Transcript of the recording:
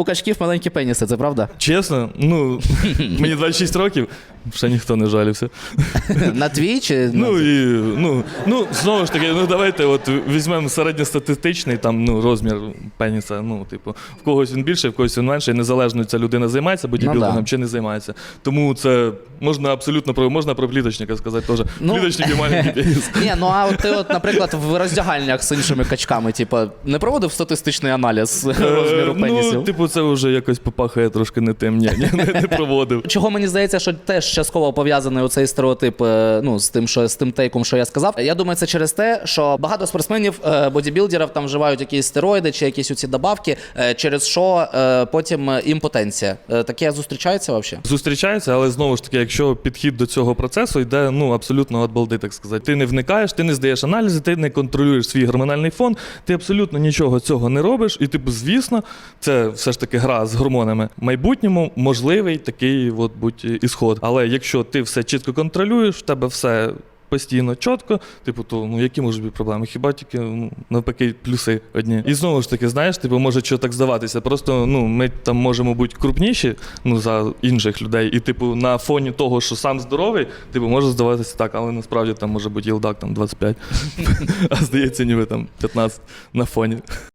У качків маленькі пеніси, це правда? Чесно, ну мені 26 років, ще ніхто не жалівся. На твій чи Ну і ну, ну знову ж таки, ну давайте от візьмемо середньостатистичний там ну розмір пеніса. Ну, типу, в когось він більший, в когось він менший, незалежно ця людина займається бодібілдингом Ну да. чи не займається. Тому це можна абсолютно про можна про пліточника сказати теж. Ну. Пліточник і маленький пеніс. Ні, ну а от ти, от, наприклад, в роздягальнях з іншими качками, типу, не проводив статистичний аналіз розміру Е, пенісів? Ну, типу, це вже якось попахає трошки не тим. Ні, ні, не, не проводив. Чого мені здається, що теж частково пов'язаний оцей стереотип е, ну, з тим, що з тим тейком, що я сказав. Я думаю, це через те, що багато спортсменів, е, бодібілдерів там вживають якісь стероїди чи якісь оці добавки, е, через що потім імпотенція. Таке зустрічається взагалі? Зустрічається, але знову ж таки, якщо підхід до цього процесу йде ну абсолютно від балди, так сказати. Ти не вникаєш, ти не здаєш аналізи, ти не контролюєш свій гормональний фон, ти абсолютно нічого цього не робиш. І типу, звісно, це все ж таки гра з гормонами. В майбутньому можливий такий от будь ісход. Але якщо ти все чітко контролюєш, в тебе все. Постійно чітко, типу, то ну які можуть бути проблеми? Хіба тільки ну, навпаки плюси одні. І знову ж таки, знаєш, типу, може що так здаватися. Просто ну ми там можемо бути крупніші ну, за інших людей. І, типу, на фоні того, що сам здоровий, типу, може здаватися так, але насправді там може бути єлдак там 25, а здається, ніби там 15 на фоні.